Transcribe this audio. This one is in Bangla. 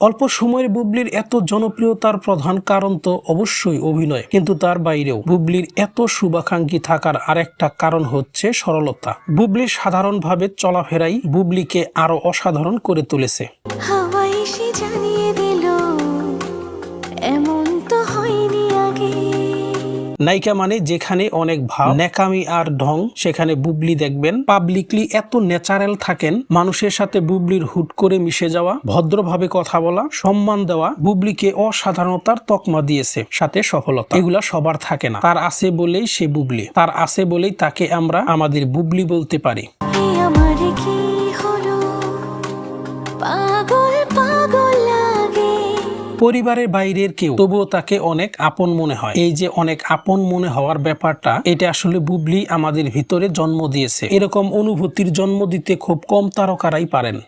অল্প সময়ের বুবলির এত জনপ্রিয়তার প্রধান কারণ তো অবশ্যই অভিনয় কিন্তু তার বাইরেও বুবলির এত শুভাকাঙ্ক্ষী থাকার আরেকটা কারণ হচ্ছে সরলতা। বুবলির সাধারণভাবে চলাফেরাই বুবলিকে আরও অসাধারণ করে তুলেছে। নায়িকা মানে যেখানে অনেক ভাব নেকামি আর ঢং, সেখানে বুবলি দেখবেন। পাবলিকলি এত ন্যাচারাল থাকেন, মানুষের সাথে বুবলির হুট করে মিশে যাওয়া, ভদ্রভাবে কথা বলা, সম্মান দেওয়া, বুবলিকে অসাধারণতার তকমা দিয়েছে, সাথে সফলতা। এগুলা সবার থাকে না। তার আছে বলেই সে বুবলি। তার আছে বলেই তাকে আমরা আমাদের বুবলি বলতে পারি। আমার কি হলো? পরিবারের বাইরের কেউ, তবুও তাকে অনেক আপন মনে হয়। এই যে অনেক আপন মনে হওয়ার ব্যাপারটা, এটা আসলে বুবলি আমাদের ভিতরে জন্ম দিয়েছে। এরকম অনুভূতির জন্ম দিতে খুব কম তারকারাই পারেন।